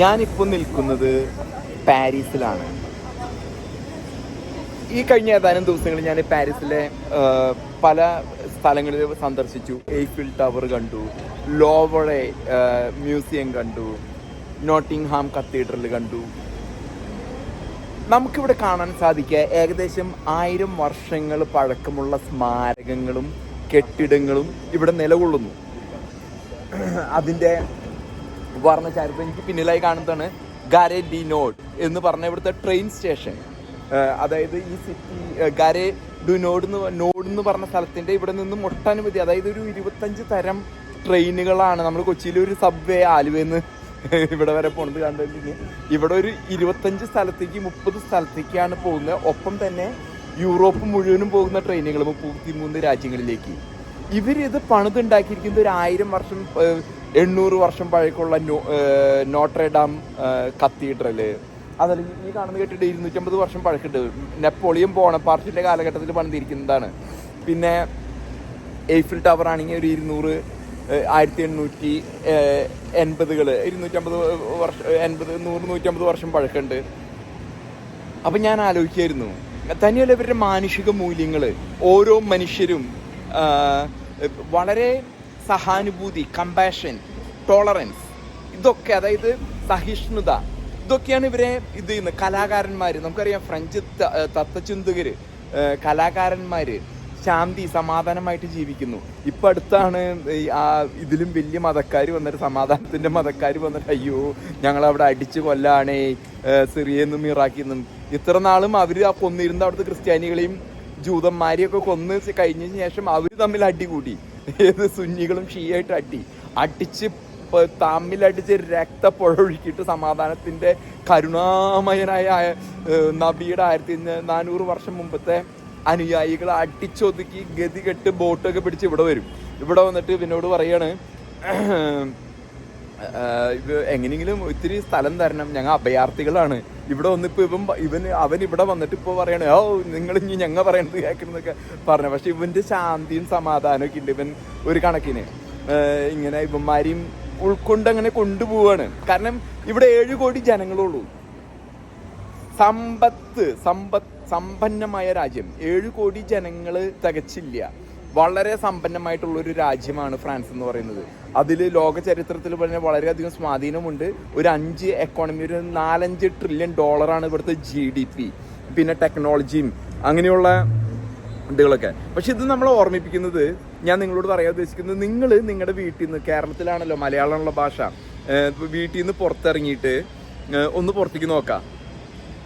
ഞാനിപ്പോൾ നിൽക്കുന്നത് പാരീസിലാണ്. ഈ കഴിഞ്ഞ ഏതാനും ദിവസങ്ങളിൽ ഞാൻ പാരീസിലെ പല സ്ഥലങ്ങളിൽ സന്ദർശിച്ചു. എയ്ഫിൽ ടവർ കണ്ടു ലോവളെ മ്യൂസിയം കണ്ടു നോട്ടിംഗ്ഹാം കത്തീഡ്രൽ കണ്ടു. നമുക്കിവിടെ കാണാൻ സാധിക്കുക ഏകദേശം ആയിരം വർഷങ്ങൾ പഴക്കമുള്ള സ്മാരകങ്ങളും കെട്ടിടങ്ങളും ഇവിടെ നിലകൊള്ളുന്നു. അതിന്റെ വർണചാരിത്രം എനിക്ക് പിന്നിലായി കാണുന്നതാണ് ഗാരെ ഡി നോഡ് എന്ന് പറഞ്ഞ ഇവിടുത്തെ ട്രെയിൻ സ്റ്റേഷൻ അതായത് ഈ സിറ്റി ഗാരെ ഡു നോഡ് എന്ന് നോഡ് എന്ന് പറഞ്ഞ സ്ഥലത്തിന്റെ ഇവിടെ നിന്നും ഒട്ടനവധി അതായത് ഒരു ഇരുപത്തഞ്ച് തരം ട്രെയിനുകളാണ് നമ്മൾ കൊച്ചിയിൽ ഒരു സബ്വേ ആലുവെന്ന് ഇവിടെ വരെ പോണത് കണ്ടിട്ടുണ്ടെങ്കിൽ ഇവിടെ ഒരു ഇരുപത്തഞ്ച് സ്ഥലത്തേക്ക് മുപ്പത് സ്ഥലത്തേക്കാണ് പോകുന്നത്. ഒപ്പം തന്നെ യൂറോപ്പ് മുഴുവനും പോകുന്ന ട്രെയിനുകൾ മുപ്പത്തിമൂന്ന് രാജ്യങ്ങളിലേക്ക്. ഇവരിത് പണിതുണ്ടാക്കിയിരിക്കുന്നത് ഒരു ആയിരം വർഷം എണ്ണൂറ് വർഷം പഴക്കമുള്ള നോട്രേഡാം കത്തീഡ്രൽ അതല്ല ഈ കാണുന്ന കേട്ടിട്ട് ഇരുന്നൂറ്റമ്പത് വർഷം പഴക്കമുണ്ട്. നെപ്പോളിയൻ പാർട്ടിന്റെ കാലഘട്ടത്തിൽ പണിതിരിക്കുന്നതാണ്. പിന്നെ എയ്ഫിൽ ടവർ ആണെങ്കിൽ ഒരു ഇരുന്നൂറ് ആയിരത്തി എണ്ണൂറ്റി എൺപതുകൾ ഇരുന്നൂറ്റമ്പത് വർഷം എൺപത് നൂറ് നൂറ്റമ്പത് വർഷം പഴക്കമുണ്ട്. അപ്പം ഞാൻ ആലോചിക്കായിരുന്നു. തന്നെയല്ല ഇവരുടെ മാനുഷിക മൂല്യങ്ങൾ ഓരോ മനുഷ്യരും വളരെ സഹാനുഭൂതി കമ്പാഷൻ ടോളറൻസ് ഇതൊക്കെ അതായത് സഹിഷ്ണുത. ഇതൊക്കെയാണ് ഇവരെ ഇത് ചെയ്യുന്നത്. കലാകാരന്മാർ നമുക്കറിയാം ഫ്രഞ്ച് തത്വചിന്തകർ കലാകാരന്മാർ ശാന്തി സമാധാനമായിട്ട് ജീവിക്കുന്നു. ഇപ്പം അടുത്താണ് ഇതിലും വലിയ മതക്കാർ വന്നിട്ട് സമാധാനത്തിന്റെ മതക്കാർ വന്നിട്ട് അയ്യോ ഞങ്ങൾ അവിടെ സിറിയയിൽ കൊല്ലാണേ സിറിയെന്നും നിന്നും ഇത്ര നാളും അവർ ആ കൊന്നിരുന്ന അവിടുത്തെ ക്രിസ്ത്യാനികളെയും ജൂതന്മാരെയൊക്കെ കൊന്ന് കഴിഞ്ഞതിന് ശേഷം അവർ തമ്മിൽ അടി കൂടി ഏത് സുന്നികളും ഷീയായിട്ട് അടി. അടിച്ച് തമ്മിലടിച്ച് രക്തപ്പുഴ ഒഴുക്കിയിട്ട് സമാധാനത്തിന്റെ കരുണാമയനായ നബിയുടെ ആയിരത്തി നാനൂറ് വർഷം മുമ്പത്തെ അനുയായികളെ അടിച്ചൊതുക്കി ഗതി കെട്ട് ബോട്ടൊക്കെ പിടിച്ച് ഇവിടെ വരും. ഇവിടെ വന്നിട്ട് ഇവനോട് പറയാണ് എങ്ങനെയെങ്കിലും ഇത്തിരി സ്ഥലം തരണം. ഞങ്ങൾ അഭയാർത്ഥികളാണ്. ഇവിടെ വന്നിപ്പോ ഇവൻ ഇവൻ അവൻ ഇവിടെ വന്നിട്ട് ഇപ്പോൾ പറയണേ ഓ നിങ്ങൾ ഇനി ഞങ്ങൾ പറയണത് കേൾക്കണമെന്നൊക്കെ പറഞ്ഞു. പക്ഷെ ഇവന്റെ ശാന്തിയും സമാധാനമൊക്കെ ഉണ്ട് ഇവൻ ഒരു കണക്കിന്. ഇങ്ങനെ ഇവന്മാരെയും ഉൾക്കൊണ്ട് അങ്ങനെ കൊണ്ടുപോവാണ്. കാരണം ഇവിടെ ഏഴ് കോടി ജനങ്ങളുള്ളൂ. സമ്പത്ത് സമ്പത്ത് സമ്പന്നമായ രാജ്യം. ഏഴ് കോടി ജനങ്ങൾ തികച്ചില്ല. വളരെ സമ്പന്നമായിട്ടുള്ള ഒരു രാജ്യമാണ് ഫ്രാൻസ് എന്ന് പറയുന്നത്. അതിൽ ലോക ചരിത്രത്തിൽ പറഞ്ഞാൽ വളരെയധികം സ്വാധീനമുണ്ട്. ഒരു അഞ്ച് എക്കോണമി ഒരു നാലഞ്ച് ട്രില്യൺ ഡോളറാണ് ഇവിടുത്തെ ജി ഡി പി പിന്നെ ടെക്നോളജിയും അങ്ങനെയുള്ള ഇതുകളൊക്കെ. പക്ഷെ ഇത് നമ്മൾ ഓർമ്മിപ്പിക്കുന്നത് ഞാൻ നിങ്ങളോട് പറയാൻ ഉദ്ദേശിക്കുന്നത് നിങ്ങൾ നിങ്ങളുടെ വീട്ടിൽ നിന്ന് കേരളത്തിലാണല്ലോ മലയാളമുള്ള ഭാഷ വീട്ടിൽ നിന്ന് പുറത്തിറങ്ങിയിട്ട് ഒന്ന് പുറത്തേക്ക് നോക്കാം.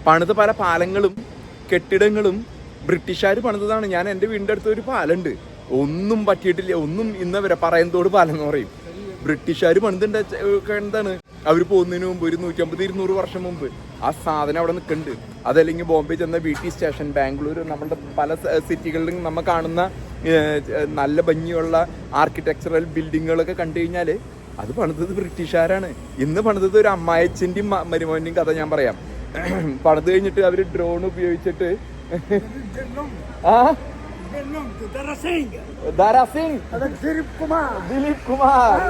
പണിത പല പാലങ്ങളും കെട്ടിടങ്ങളും ബ്രിട്ടീഷുകാർ പണിതതാണ്. ഞാൻ എന്റെ വീടിന്റെ അടുത്ത് ഒരു പാലമുണ്ട്. ഒന്നും പറ്റിയിട്ടില്ല. ഒന്നും ഇന്നവരെ പറയന്തോട് പാലെന്ന് പറയും. ബ്രിട്ടീഷുകാർ പണിതുണ്ട എന്താണ്? അവർ പോകുന്നതിന് മുമ്പ് ഒരു നൂറ്റമ്പത് ഇരുന്നൂറ് വർഷം മുമ്പ് ആ സാധനം അവിടെ നിൽക്കുന്നുണ്ട് അതല്ലെങ്കിൽ ബോംബെ ചെന്ന ബി ടി സ്റ്റേഷൻ ബാംഗ്ലൂർ നമ്മളുടെ പല സിറ്റികളിലും നമ്മൾ കാണുന്ന നല്ല ഭംഗിയുള്ള ആർക്കിടെക്ചറൽ ബിൽഡിങ്ങുകളൊക്കെ കണ്ടു കഴിഞ്ഞാൽ അത് പണിതത് ബ്രിട്ടീഷുകാരാണ്. ഇന്ന് പണിതത് ഒരു അമ്മായച്ചന്റെയും മരുമോന്റെയും കഥ ഞാൻ പറയാം. പണിത് കഴിഞ്ഞിട്ട് അവർ ഡ്രോൺ ഉപയോഗിച്ചിട്ട് ആ? Dara Singh Dilip Kumar Dilip Kumar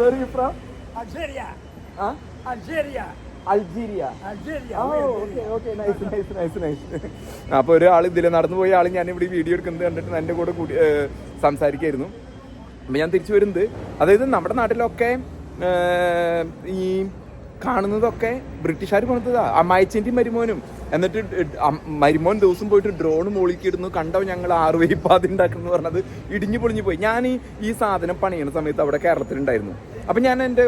very from Algeria ആ അൾജേരിയ അൾജീരിയ അൾജേരിയ അപ്പൊ ഒരാൾ ഇതിൽ നടന്നു പോയ ആൾ ഞാൻ ഇവിടെ വീഡിയോ എടുക്കുന്നത് കണ്ടിട്ട് എന്റെ കൂടെ കൂടി സംസാരിക്കായിരുന്നു. അപ്പൊ ഞാൻ തിരിച്ചു വരുന്നത്. അതായത് നമ്മുടെ നാട്ടിലൊക്കെ ഈ കാണുന്നതൊക്കെ ബ്രിട്ടീഷുകാർ പണിതതാ അമ്മായച്ചന്റെയും മരുമോനും. എന്നിട്ട് മരുമോൻ ദിവസം പോയിട്ട് ഡ്രോൺ മൂളിക്കിടുന്നു. കണ്ടോ ഞങ്ങൾ ആറ് വെയ്പ്പാതി ഉണ്ടാക്കുന്നു പറഞ്ഞത് ഇടിഞ്ഞു പൊളിഞ്ഞു പോയി. ഞാൻ ഈ സാധനം പണിയുന്ന സമയത്ത് അവിടെ കേരളത്തിലുണ്ടായിരുന്നു. അപ്പൊ ഞാൻ എന്റെ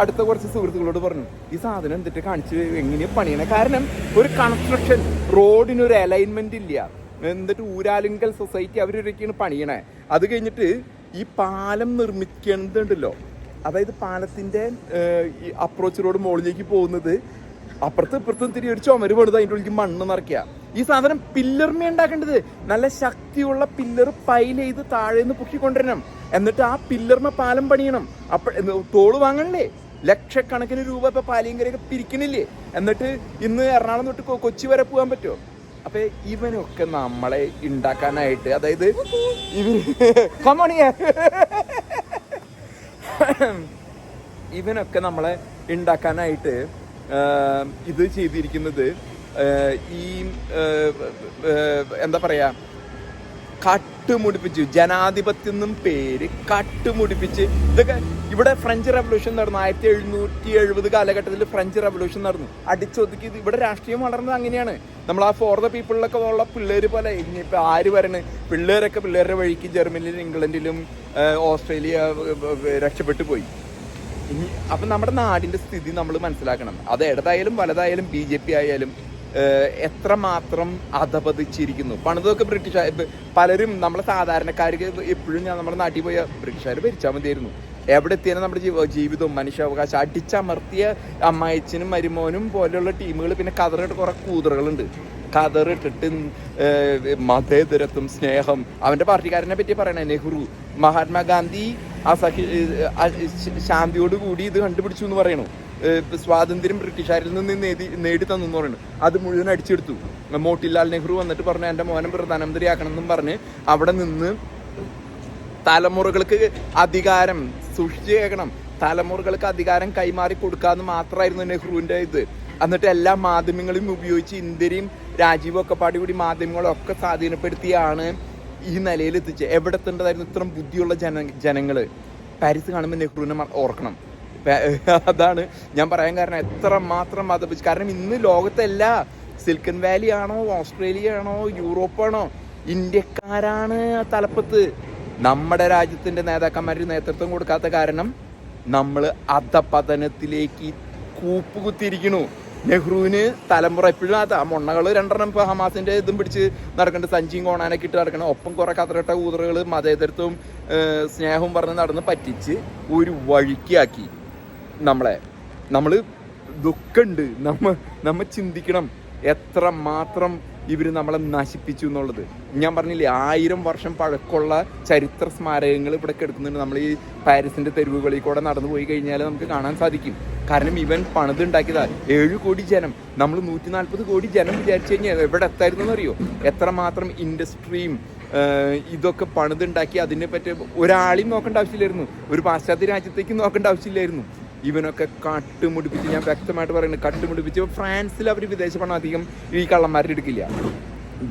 അടുത്ത കുറച്ച് സുഹൃത്തുക്കളോട് പറഞ്ഞു ഈ സാധനം എന്നിട്ട് കാണിച്ച്? എങ്ങനെയാണ് പണിയണേ? കാരണം ഒരു കൺസ്ട്രക്ഷൻ റോഡിന് ഒരു അലൈൻമെന്റ് ഇല്ല. എന്നിട്ട് ഊരാലിങ്കൽ സൊസൈറ്റി അവരൊക്കെയാണ് പണിയണേ. അത് കഴിഞ്ഞിട്ട് ഈ പാലം നിർമ്മിക്കേണ്ടതുണ്ടല്ലോ അതായത് പാലത്തിന്റെ അപ്രോച്ച് റോഡ് മുകളിലേക്ക് പോകുന്നത് അപ്പുറത്ത് ഇപ്പുറത്തും തിരി ഒരു ചുമര് പണിത് അതിന്റെ ഉള്ളിൽ മണ്ണ് നിറയ്ക്കുക. ഈ സാധനം പില്ലർമേ ഉണ്ടാക്കേണ്ടത് നല്ല ശക്തിയുള്ള പില്ലർ പൈൽ ചെയ്ത് താഴെ നിന്ന് പൊക്കിക്കൊണ്ടിരണം എന്നിട്ട് ആ പില്ലറിന് പാലം പണിയണം. അപ്പൊ തോൾ വാങ്ങണല്ലേ ലക്ഷക്കണക്കിന് രൂപ ഇപ്പൊ പാലിയങ്കരയൊക്കെ പിരിക്കണില്ലേ? എന്നിട്ട് ഇന്ന് എറണാകുളം തൊട്ട് കൊച്ചി വരെ പോകാൻ പറ്റുമോ അപ്പൊ ഇവനൊക്കെ നമ്മളെ ഉണ്ടാക്കാനായിട്ട് അതായത് ഇവർ കമണിയ ഇവനൊക്കെ നമ്മളെ ഉണ്ടാക്കാനായിട്ട് ഇത് ചെയ്തിരിക്കുന്നത് ഈ എന്താ പറയുക കട്ടുമുടിപ്പിച്ചു ജനാധിപത്യം എന്നും പേര് കട്ടുമുടിപ്പിച്ച്. ഇതൊക്കെ ഇവിടെ ഫ്രഞ്ച് റവല്യൂഷൻ നടന്നു. ആയിരത്തി എഴുന്നൂറ്റി എഴുപത് കാലഘട്ടത്തിൽ ഫ്രഞ്ച് റവല്യൂഷൻ നടന്നു. അടിച്ചൊതുക്കി ഇവിടെ രാഷ്ട്രീയം വളർന്നത് അങ്ങനെയാണ്. നമ്മൾ ആ ഫോർ ദ പീപ്പിളിലൊക്കെ ഉള്ള പിള്ളേർ പോലെ ഇനിയിപ്പോൾ ആര് വരണ്? പിള്ളേരൊക്കെ പിള്ളേരുടെ വഴിക്ക് ജർമ്മനിയിലും ഇംഗ്ലണ്ടിലും ഓസ്ട്രേലിയ രക്ഷപ്പെട്ടു പോയി. ഇനി അപ്പം നമ്മുടെ നാടിന്റെ സ്ഥിതി നമ്മൾ മനസ്സിലാക്കണം. അത് ഇടതായാലും വലതായാലും ബി ജെ പി ആയാലും എത്രമാത്രം അധപതിച്ചിരിക്കുന്നു. പണിതൊക്കെ ബ്രിട്ടീഷ് പലരും നമ്മളെ സാധാരണക്കാർക്ക് എപ്പോഴും ഞാൻ നമ്മുടെ നാട്ടിൽ പോയ ബ്രിട്ടീഷുകാർ ഭരിച്ചാൽ മതിയായിരുന്നു. എവിടെ എത്തിയാലും നമ്മുടെ ജീവ ജീവിതവും മനുഷ്യാവകാശം അടിച്ചമർത്തിയ അമ്മായച്ചനും മരുമോനും പോലെയുള്ള ടീമുകൾ പിന്നെ കതറിട്ട് കുറെ കൂതറുകളുണ്ട്. കതറിട്ടിട്ട് മതേതരത്വം സ്നേഹം അവന്റെ പാർട്ടിക്കാരനെ പറ്റി പറയണേ നെഹ്റു. മഹാത്മാഗാന്ധി അസഹി ശാന്തിയോട് കൂടി ഇത് കണ്ടുപിടിച്ചു എന്ന് പറയണു. സ്വാതന്ത്ര്യം ബ്രിട്ടീഷുകാരിൽ നിന്ന് നേടി നേടി തന്നു എന്ന് പറയുന്നു. അത് മുഴുവൻ അടിച്ചെടുത്തു. മോട്ടിലാൽ നെഹ്റു വന്നിട്ട് പറഞ്ഞു എന്റെ മോനെ പ്രധാനമന്ത്രിയാക്കണം എന്നും പറഞ്ഞ് അവിടെ നിന്ന് തലമുറകൾക്ക് അധികാരം സൂക്ഷിച്ചു കേൾക്കണം. തലമുറകൾക്ക് അധികാരം കൈമാറി കൊടുക്കാന്ന് മാത്രമായിരുന്നു നെഹ്റുവിന്റെ ഇത്. എന്നിട്ട് എല്ലാ മാധ്യമങ്ങളും ഉപയോഗിച്ച് ഇന്ത്യയും രാജീവും ഒക്കെ പാടി കൂടി മാധ്യമങ്ങളൊക്കെ സ്വാധീനപ്പെടുത്തിയാണ് ഈ നിലയിൽ എത്തിച്ചത് എവിടെ എത്തേണ്ടതായിരുന്നു ഇത്രയും ബുദ്ധിയുള്ള ജന ജനങ്ങൾ പാരീസ് കാണുമ്പോൾ നെഹ്റുവിനെ ഓർക്കണം. അതാണ് ഞാൻ പറയാൻ കാരണം എത്ര മാത്രം മതപിച്ച് കാരണം ഇന്ന് ലോകത്തെല്ലാ. സിൽക്കൻ വാലി ആണോ ഓസ്ട്രേലിയ ആണോ യൂറോപ്പ് ആണോ ഇന്ത്യക്കാരാണ് തലപ്പത്ത്. നമ്മുടെ രാജ്യത്തിന്റെ നേതാക്കന്മാർ നേതൃത്വം കൊടുക്കാത്ത കാരണം നമ്മൾ അധപതനത്തിലേക്ക് കൂപ്പുകുത്തിയിരിക്കണു നെഹ്റുവിന് തലമുറ എപ്പോഴും അത്. മൊണ്ണകൾ രണ്ടെണ്ണം ഇപ്പോൾ ഹമാസിന്റെ ഇതും പിടിച്ച് നടക്കേണ്ട സഞ്ചിയും കോണാനൊക്കെ ഇട്ട് നടക്കണം ഒപ്പം കുറെ കതറിട്ട ഊതറുകൾ മതേതരത്വവും സ്നേഹവും പറഞ്ഞ് നടന്ന് പറ്റിച്ച് ഒരു വഴിക്കാക്കി. നമ്മളെ. നമ്മൾ ദുഃഖമുണ്ട് നമ്മ നമ്മ ചിന്തിക്കണം എത്ര മാത്രം ഇവർ നമ്മളെ നശിപ്പിച്ചു എന്നുള്ളത്. ഞാൻ പറഞ്ഞില്ലേ ആയിരം വർഷം പഴക്കമുള്ള ചരിത്ര സ്മാരകങ്ങൾ ഇവിടെ കിടക്കുന്നുണ്ട്. നമ്മൾ ഈ പാരീസിന്റെ തെരുവുകളിൽ കൂടെ നടന്നു പോയി കഴിഞ്ഞാൽ നമുക്ക് കാണാൻ സാധിക്കും. കാരണം ഇവൻ പണിതുണ്ടാക്കിയതാ ഏഴ് കോടി ജനം. നമ്മൾ നൂറ്റി നാൽപ്പത് കോടി ജനം വിചാരിച്ചു കഴിഞ്ഞാൽ എവിടെ എത്തായിരുന്നു അറിയോ എത്രമാത്രം ഇൻഡസ്ട്രിയും ഇതൊക്കെ പണിതുണ്ടാക്കി അതിനെ പറ്റി ഒരാളെയും നോക്കേണ്ട ആവശ്യമില്ലായിരുന്നു. ഒരു പാശ്ചാത്യ രാജ്യത്തേക്ക് നോക്കേണ്ട ആവശ്യമില്ലായിരുന്നു. ഇവനൊക്കെ കട്ടുമുടിപ്പിച്ച് ഞാൻ വ്യക്തമായിട്ട് പറയുന്നത് കട്ടുമുടിപ്പിച്ച് ഫ്രാൻസിൽ അവർ വിദേശ പണം അധികം ഈ കള്ളന്മാരുടെ എടുക്കില്ല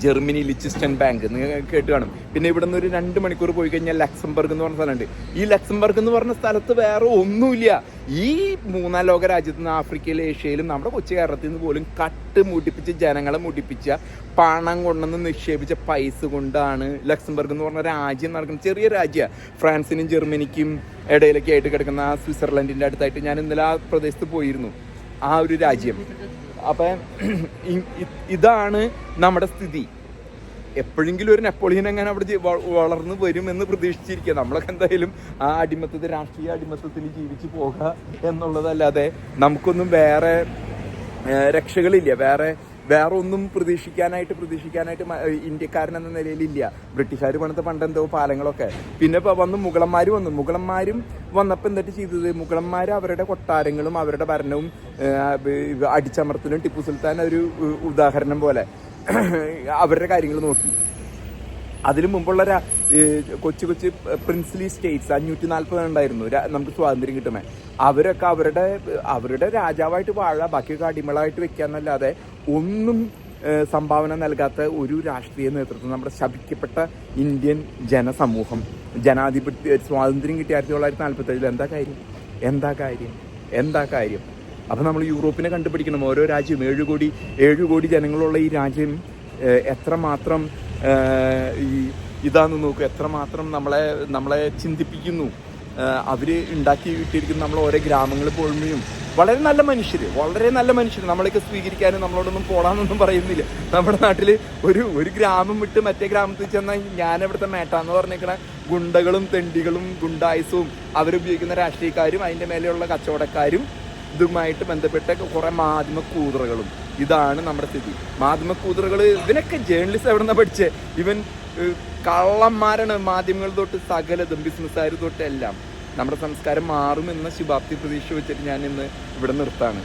ജർമ്മനി ലിച്ചിസ്റ്റൻ ബാങ്ക് നിങ്ങൾ കേട്ട് കാണും. പിന്നെ ഇവിടെ നിന്ന് ഒരു രണ്ട് മണിക്കൂർ പോയി കഴിഞ്ഞാൽ ലക്സംബർഗ് എന്ന് പറഞ്ഞ സ്ഥലമുണ്ട്. ഈ ലക്സംബർഗ് എന്ന് പറഞ്ഞ സ്ഥലത്ത് വേറെ ഒന്നുമില്ല. ഈ മൂന്നാം ലോക രാജ്യത്ത് നിന്ന് ആഫ്രിക്കയിലും ഏഷ്യയിലും നമ്മുടെ കൊച്ചു കേരളത്തിൽ നിന്ന് പോലും കട്ട് മുടിപ്പിച്ച് ജനങ്ങളെ മുടിപ്പിച്ച പണം കൊണ്ടുവന്ന് നിക്ഷേപിച്ച പൈസ കൊണ്ടാണ് ലക്സംബർഗ് എന്ന് പറഞ്ഞ രാജ്യം നടക്കുന്നത്. ചെറിയ രാജ്യമാണ് ഫ്രാൻസിനും ജർമ്മനിക്കും ഇടയിലൊക്കെ ആയിട്ട് കിടക്കുന്ന സ്വിറ്റ്സർലൻഡിന്റെ അടുത്തായിട്ട് ഞാൻ ഇന്നലെ ആ പ്രദേശത്ത് പോയിരുന്നു. ആ ഒരു രാജ്യം. അപ്പം ഇതാണ് നമ്മുടെ സ്ഥിതി. എപ്പോഴെങ്കിലും ഒരു നെപ്പോളിയൻ എങ്ങനെ അവിടെ വളർന്നു വരും എന്ന് പ്രതീക്ഷിച്ചിരിക്കുക. നമ്മളൊക്കെ എന്തായാലും ആ അടിമത്തത്തിൽ രാഷ്ട്രീയ അടിമത്തത്തിൽ ജീവിച്ചു പോകുക എന്നുള്ളതല്ലാതെ നമുക്കൊന്നും വേറെ രക്ഷകളില്ല. വേറെ വേറെ ഒന്നും പ്രതീക്ഷിക്കാനായിട്ട് പ്രതീക്ഷിക്കാനായിട്ട് ഇന്ത്യക്കാരൻ എന്ന നിലയിലില്ല ബ്രിട്ടീഷുകാർ പണിത പണ്ടെന്തോ പാലങ്ങളൊക്കെ. പിന്നെ ഇപ്പൊ വന്ന് മുഗളന്മാർ വന്നു. മുഗളന്മാരും വന്നപ്പോൾ എന്നിട്ട് ചെയ്തത്? മുഗളന്മാർ അവരുടെ കൊട്ടാരങ്ങളും അവരുടെ ഭരണവും അടിച്ചമർത്തലും ടിപ്പു സുൽത്താൻ ഒരു ഉദാഹരണം പോലെ. അവരുടെ കാര്യങ്ങൾ നോക്കി. അതിനു മുമ്പുള്ള കൊച്ചു കൊച്ചു പ്രിൻസ്ലി സ്റ്റേറ്റ്സ് അഞ്ഞൂറ്റി നാൽപ്പത് ഉണ്ടായിരുന്നു. നമുക്ക് സ്വാതന്ത്ര്യം കിട്ടുമേ. അവരൊക്കെ അവരുടെ അവരുടെ രാജാവായിട്ട് വാഴ ബാക്കിയൊക്കെ അടിമകളായിട്ട് വെക്കാന്നല്ലാതെ ഒന്നും സംഭാവന നൽകാത്ത ഒരു രാഷ്ട്രീയ നേതൃത്വം നമ്മുടെ ശപിക്കപ്പെട്ട ഇന്ത്യൻ ജനസമൂഹം. ജനാധിപത്യ സ്വാതന്ത്ര്യം കിട്ടിയ ആയിരത്തി തൊള്ളായിരത്തി നാൽപ്പത്തി ഏഴിൽ എന്താ കാര്യം? എന്താ കാര്യം? എന്താ കാര്യം? അപ്പോൾ നമ്മൾ യൂറോപ്പിനെ കണ്ടുപിടിക്കണം. ഓരോ രാജ്യവും ഏഴ് കോടി ഏഴ് കോടി ജനങ്ങളുള്ള ഈ രാജ്യം എത്രമാത്രം ഈ ഇതാന്ന് നോക്കുക എത്രമാത്രം നമ്മളെ നമ്മളെ ചിന്തിപ്പിക്കുന്നു. അവർ ഉണ്ടാക്കി കിട്ടിയിരിക്കുന്ന നമ്മൾ ഓരോ ഗ്രാമങ്ങളിൽ പോകുമ്പോഴും വളരെ നല്ല മനുഷ്യർ വളരെ നല്ല മനുഷ്യർ നമ്മളെയൊക്കെ സ്വീകരിക്കാനും നമ്മളോടൊന്നും പോടാന്നൊന്നും പറയുന്നില്ല. നമ്മുടെ നാട്ടിൽ ഒരു ഒരു ഗ്രാമം വിട്ട് മറ്റേ ഗ്രാമത്തിൽ ചെന്നാൽ ഞാൻ ഇവിടുത്തെ മേട്ടാന്ന് പറഞ്ഞേക്കണ ഗുണ്ടകളും തെണ്ടികളും ഗുണ്ടായുസവും അവരുപയോഗിക്കുന്ന രാഷ്ട്രീയക്കാരും അതിന്റെ മേലെയുള്ള കച്ചവടക്കാരും ഇതുമായിട്ട് ബന്ധപ്പെട്ട കുറെ മാധ്യമ കൂതറകളും. ഇതാണ് നമ്മുടെ സ്ഥിതി. മാധ്യമ കൂതറകൾ ഇവനൊക്കെ ജേർണലിസ്റ്റ് എവിടെ നിന്നാണ് പഠിച്ചേ ഇവൻ കള്ളന്മാരാണ് മാധ്യമങ്ങൾ തൊട്ട് സകലതും ബിസിനസ്സുകാർ തൊട്ട് എല്ലാം നമ്മുടെ സംസ്കാരം മാറുമെന്ന ശുഭാപ്തി പ്രതീക്ഷ വെച്ചിട്ട് ഞാൻ ഇന്ന് ഇവിടെ നിർത്താണ്.